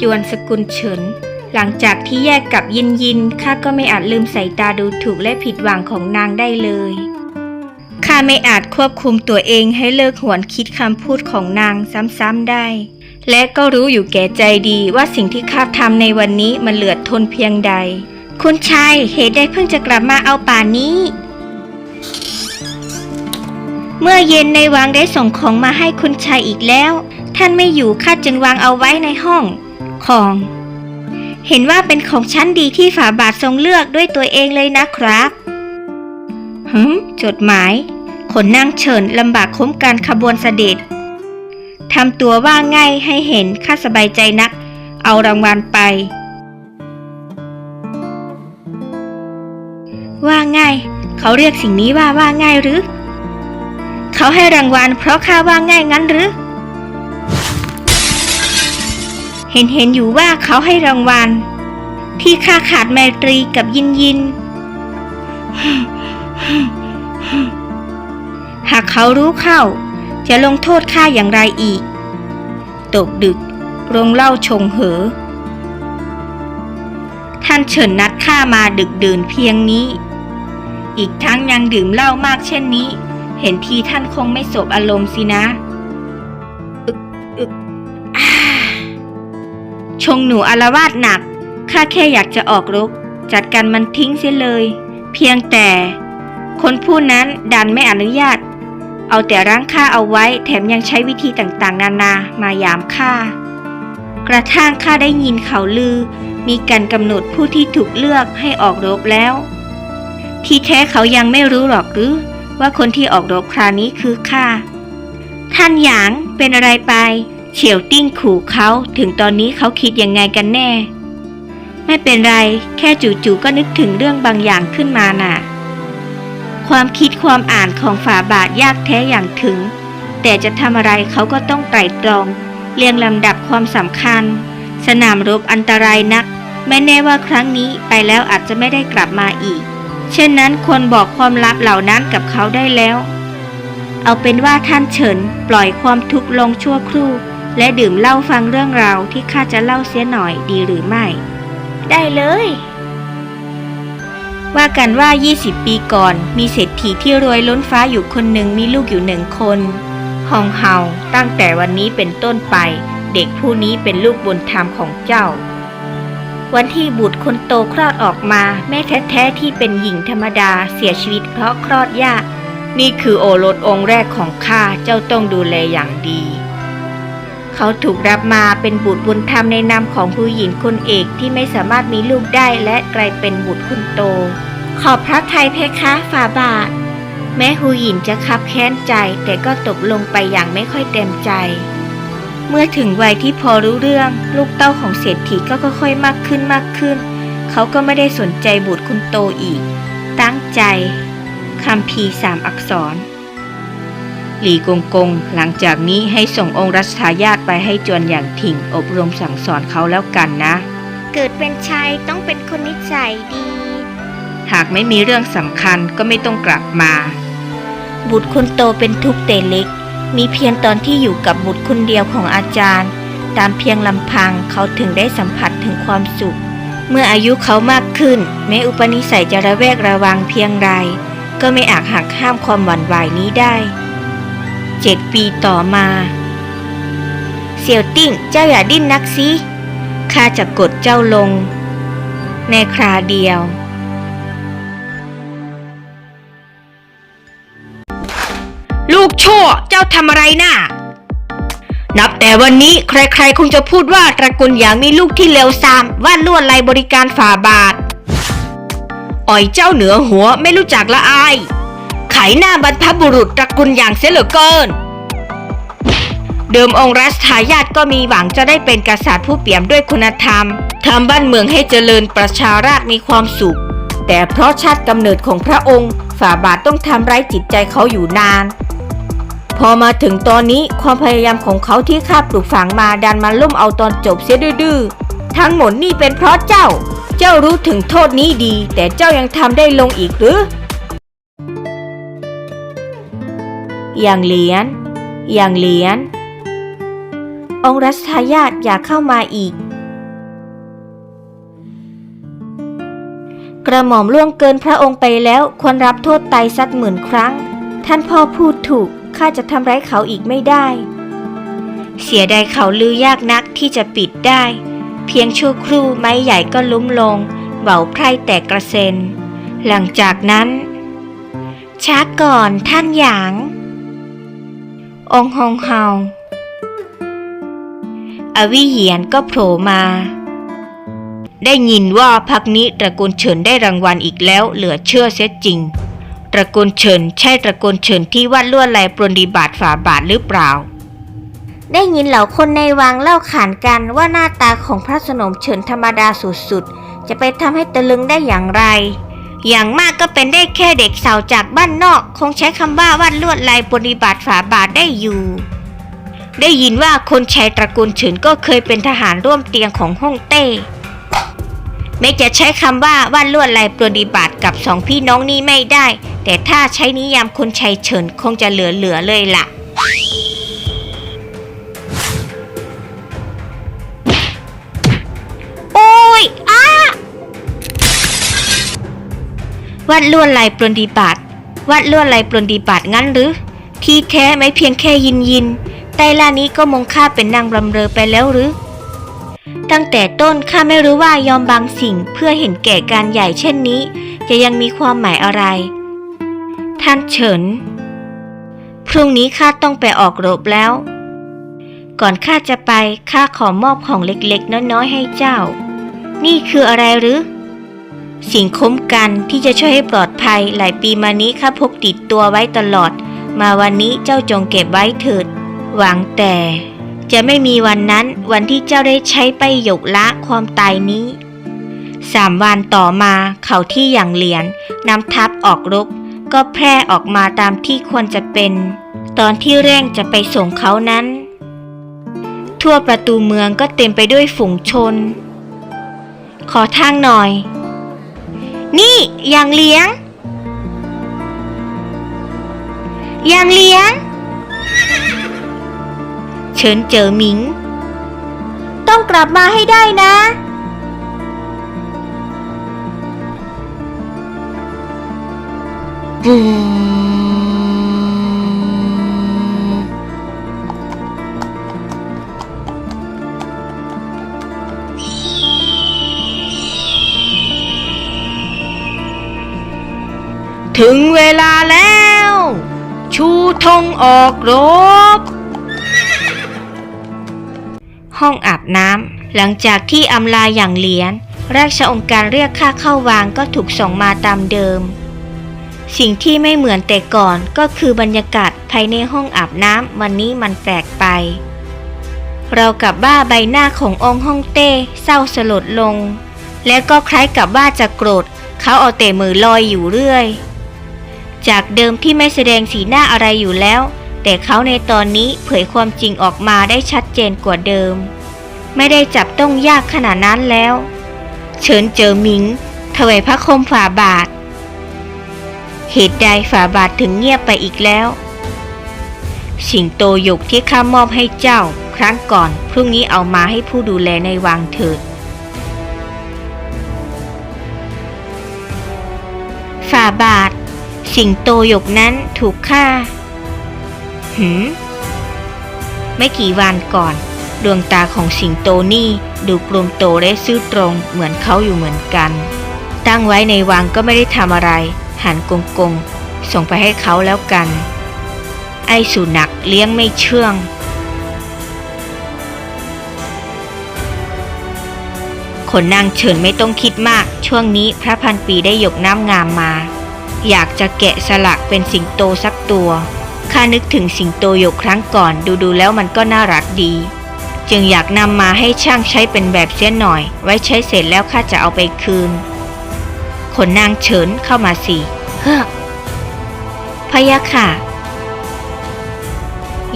จวนสกุลเฉิน หลังจากที่แยกกับยินยินข้าก็ไม่อาจลืมสายตาดูถูกและผิดหวังของนางได้เลยข้าไม่อาจควบคุมตัวเองให้เลิกหวนคิดคำพูดของนางซ้ำๆได้ และก็รู้อยู่แก่ใจดีว่าสิ่งที่ข้าทำในวันนี้มันเหลือทนเพียงใด คุณชายเหตุใดเพิ่งจะกลับมาเอาป่านี้ เมื่อเย็นในวังได้ส่งของมาให้คุณชายอีกแล้ว ท่านไม่อยู่ข้าจึงวางเอาไว้ในห้อง ของ เห็นว่าเป็นของชั้นดีที่ฝาบาททรงเลือกด้วยตัวเองเลยนะครับหืมจดหมาย ขนนางเฉินลำบากคุ้มการขบวนเสด็จทำตัวว่าง่ายให้เห็นข้าสบายใจนัก เอารางวัลไป ว่าง่าย เขาเรียกสิ่งนี้ว่าว่าง่ายหรือ เขาให้รางวัลเพราะข้าว่าง่ายงั้นหรือ เห็นเห็นอยู่ว่าเขาให้รางวัล ที่ข้าขาดไมตรีกับยินยิน หากเขารู้เข้า จะลงโทษข้าอย่างไรอีก ตกดึกโรงเล่าชงเหอ ท่านเฉินนัดข้ามาดึกดื่นเพียงนี้ อีกทั้งยังดื่มเหล้ามากเช่นนี้ เห็นทีท่านคงไม่สบอารมณ์สินะ อึกอึก ชงหนูอารวาสหนัก ข้าแค่อยากจะออกรบจัดการมันทิ้งเสียเลย เพียงแต่ คนผู้นั้นดันไม่อนุญาต เอาแต่รั้งข้าเอาไว้แถมยังใช้วิธีต่างๆ นานา มายามข้ากระทั่งข้าได้ยินเขาลือ มีการกำหนดผู้ที่ถูกเลือกให้ออกรบแล้ว ที่แท้เขายังไม่รู้หรอกหรือว่าคนที่ออกรบคราวนี้คือข้าท่านหยางเป็นอะไรไป เฉียวติ้งขู่เขาถึงตอนนี้เขาคิดยังไงกันแน่ ไม่เป็นไร แค่จู่ๆก็นึกถึงเรื่องบางอย่างขึ้นมาน่ะ ความคิดความอ่านของฝาบาทยากแท้อย่างถึง แต่จะทำอะไรเขาก็ต้องไตร่ตรอง เรียงลำดับความสำคัญ สนามรบอันตรายนัก ไม่แน่ว่าครั้งนี้ไปแล้วอาจจะไม่ได้กลับมาอีก เช่นนั้นควรบอกความลับเหล่านั้นกับเขาได้แล้ว เอาเป็นว่าท่านเฉินปล่อยความทุกข์ลงชั่วครู่ และดื่มเหล้าฟังเรื่องราวที่ข้าจะเล่าเสียหน่อยดีหรือไม่ ได้เลย ว่ากันว่า 20 ปีก่อนมีเศรษฐีที่รวยล้นฟ้าอยู่คนหนึ่งมีลูกอยู่หนึ่งคนฮองเฮาตั้งแต่วันนี้เป็นต้นไป เด็กผู้นี้เป็นลูกบุญธรรมของเจ้า วันที่บุตรคนโตคลอดออกมา แม่แท้ๆที่เป็นหญิงธรรมดาเสียชีวิตเพราะคลอดยาก นี่คือโอรสองค์แรกของข้าเจ้าต้องดูแลอย่างดี เขาถูกรับมาเป็นบุตรบุญธรรมในนามของผู้หญิงคนเอกที่ไม่สามารถมีลูกได้และกลายเป็นบุตรคนโต ขอบพระทัยเพคะฝ่าบาท แม้ฮูหยินจะคับแค้นใจแต่ก็ตกลงไปอย่างไม่ค่อยเต็มใจ เมื่อถึงวัยที่พอรู้เรื่อง ลูกเต้าของเศรษฐีก็ค่อยๆมากขึ้นมากขึ้น เขาก็ไม่ได้สนใจบุตรคนโตอีก ตั้งใจคำพีสามอักษร หลีกงกง หลังจากนี้ให้ส่งองค์รัชทายาทไปให้จวนอย่างถิ่งอบรมสั่งสอนเขาแล้วกันนะ เกิดเป็นชายต้องเป็นคนนิสัยดี หากไม่มีเรื่องสำคัญก็ไม่ต้องกลับมา บุตรคนโตเป็นทุกข์แต่เล็ก มีเพียงตอนที่อยู่กับบุตรคนเดียวของอาจารย์ ตามเพียงลำพังเขาถึงได้สัมผัสถึงความสุข เมื่ออายุเขามากขึ้น แม้อุปนิสัยจะระแวกระวังเพียงไรก็ไม่อาจหักห้ามความหวั่นไหวนี้ได้ เจ็ดปีต่อมา เสี่ยวติ้งเจ้าอย่าดิ้นนักสิข้าจะกดเจ้าลง ในคราเดียว ลูกชั่วเจ้าทำอะไรน่ะ นับแต่วันนี้ใครๆคงจะพูดว่าตระกูลอย่างมีลูกที่เลวทรามว่าลวดลายบริการฝ่าบาท อ่อยเจ้าเหนือหัวไม่รู้จักละอาย ไขหน้าบรรพบุรุษตระกูลอย่างเสียเหลือเกิน เดิมองค์รัชทายาทก็มีหวังจะได้เป็นกษัตริย์ผู้เปี่ยมด้วยคุณธรรมทำบ้านเมืองให้เจริญประชาราษมีความสุข แต่เพราะชาติกำเนิดของพระองค์ ฝ่าบาทต้องทำร้ายจิตใจเขาอยู่นาน พอมาถึงตอนนี้ความพยายามของเขาที่ข้าปลูกฝังมาดันมาล่มเอาตอนจบเสียดื้อทั้งหมดนี่เป็นเพราะเจ้า เจ้ารู้ถึงโทษนี้ดี แต่เจ้ายังทำได้ลงอีกหรือ อย่างเหรียนอย่างเหรียนองรัชทายาทอยากเข้ามาอีก กระหม่อมล่วงเกินพระองค์ไปแล้วควรรับโทษไตสัดหมื่นครั้ง ท่านพ่อพูดถูกข้าจะทำร้ายเขาอีกไม่ได้ เสียดายเขาลือยากนักที่จะปิดได้ เพียงชั่วครู่ไม้ใหญ่ก็ล้มลงเบาไพร่แตกกระเซ็น หลังจากนั้น ช้าก่อนท่านหยาง องค์ฮงเฮาอวิเหียนก็โผล่มา ได้ยินว่าพักนี้ตระกูลเฉินได้รางวัลอีกแล้วเหลือเชื่อเสียจริง ตระกูลเฉินใช่ตระกูลเฉินที่วาดลวดลายปรนดีบาทฝาบาทหรือเปล่า ได้ยินเหล่าคนในวังเล่าขานกันว่าหน้าตาของพระสนมเฉินธรรมดาสุดๆจะไปทำให้ตะลึงได้อย่างไร อย่างมากก็เป็นได้แค่เด็กสาวจากบ้านนอก คงใช้คำว่าวาดลวดลายปรนดีบาทฝาบาทได้อยู่ ได้ยินว่าคนชายตระกูลเฉินก็เคยเป็นทหารร่วมเตียงของฮ่องเต้ไม่จะใช้คำว่าวาดลวดลายปรนดีบาทกับสองพี่น้องนี้ไม่ได้ แต่ถ้าใช้นิยามคนชายเฉินคงจะเหลือๆเลยล่ะ วาดลวดลายปรนดีบาทวาดลวดลายปรนดีบาทงั้นหรือ ที่แท้ไม่เพียงแค่ยินยินไตรลานี้ก็มองข้าเป็นนางบำเรอไปแล้วหรือ ตั้งแต่ต้นข้าไม่รู้ว่ายอมบางสิ่งเพื่อเห็นแก่การใหญ่เช่นนี้ จะยังมีความหมายอะไร ท่านเฉิน พรุ่งนี้ข้าต้องไปออกรบแล้ว ก่อนข้าจะไปข้าขอมอบของเล็กๆ น้อยๆให้เจ้า นี่คืออะไรหรือ สิ่งคุ้มกันที่จะช่วยให้ปลอดภัยหลายปีมานี้ข้าพกติดตัวไว้ตลอด มาวันนี้เจ้าจงเก็บไว้เถิด หวังแต่ จะไม่มีวันนั้นวันที่เจ้าได้ใช้ไปหยกละความตายนี้สามวันต่อมาเขาที่อย่างเหลียนนำทัพออกรบก็แพร่ออกมาตามที่ควรจะเป็น ตอนที่เร่งจะไปส่งเขานั้น ทั่วประตูเมืองก็เต็มไปด้วยฝูงชน ขอทางหน่อย นี่อย่างเลี้ยง อย่างเลี้ยง เชิญเจอหมิง ต้องกลับมาให้ได้นะ อืม ถึงเวลาแล้ว ชูธงออกรบ ห้องอาบน้ำหลังจากที่อำลาอย่างเหลียนราชองค์การเรียกค่าเข้าวางก็ถูกส่งมาตามเดิม สิ่งที่ไม่เหมือนแต่ก่อนก็คือบรรยากาศภายในห้องอาบน้ำวันนี้มันแปลกไป เรากับว่าใบหน้าขององค์ฮ่องเต้เศร้าสลดลง และก็คล้ายกับว่าจะโกรธเขาเอาแต่มือลอยอยู่เรื่อย จากเดิมที่ไม่แสดงสีหน้าอะไรอยู่แล้ว แต่เขาในตอนนี้เผยความจริงออกมาได้ชัดเจนกว่าเดิม ไม่ได้จับต้องยากขนาดนั้นแล้ว เฉินเจอหมิงถวายพระคมฝ่าบาท เหตุใดฝ่าบาทถึงเงียบไปอีกแล้ว สิงโตหยกที่ข้ามอบให้เจ้า ครั้งก่อนพรุ่งนี้เอามาให้ผู้ดูแลในวังเถิดฝ่าบาท สิงโตหยกนั้นถูกฆ่า หืม ไม่กี่วันก่อน ดวงตาของสิงโตนี่ดูกลมโตและซื่อตรงเหมือนเขาอยู่เหมือนกัน ตั้งไว้ในวังก็ไม่ได้ทำอะไร หันกงกงๆส่งไปให้เขาแล้วกัน ไอ้สุนักเลี้ยงไม่เชื่อง คนนางเฉินไม่ต้องคิดมาก ช่วงนี้พระพันปีได้ยกน้ำงามมา อยากจะแกะสลักเป็นสิงโตสักตัว ข้านึกถึงสิงโตหยกครั้งก่อนดูดูๆแล้วมันก็น่ารักดี จึงอยากนำมาให้ช่างใช้เป็นแบบเสียหน่อย ไว้ใช้เสร็จแล้วข้าจะเอาไปคืน ขนนางเฉินเข้ามาสิเฮ้อพะยะค่ะ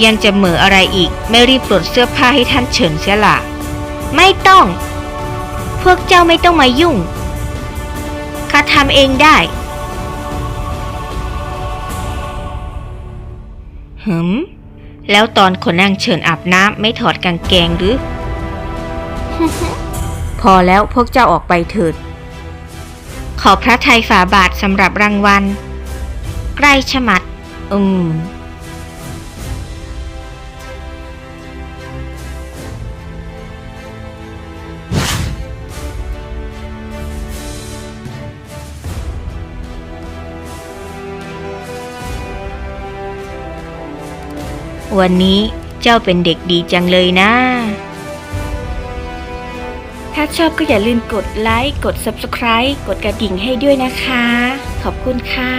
ยังจะเหมืออะไรอีก ไม่รีบปลดเสื้อผ้าให้ท่านเฉินเสียละไม่ต้อง พวกเจ้าไม่ต้องมายุ่งข้าทำเองได้ หืมแล้วตอนคนนางเฉินอาบน้ำไม่ถอดกางเกงหรือ พอแล้วพวกเจ้าออกไปเถิด ขอพระไทยฝาบาทสำหรับรางวัล ใกล้ชะมัด อืม วันนี้เจ้าเป็นเด็กดีจังเลยนะ ถ้าชอบก็อย่าลืมกดไลค์ กด Subscribe กดกระดิ่งให้ด้วยนะคะ ขอบคุณค่ะ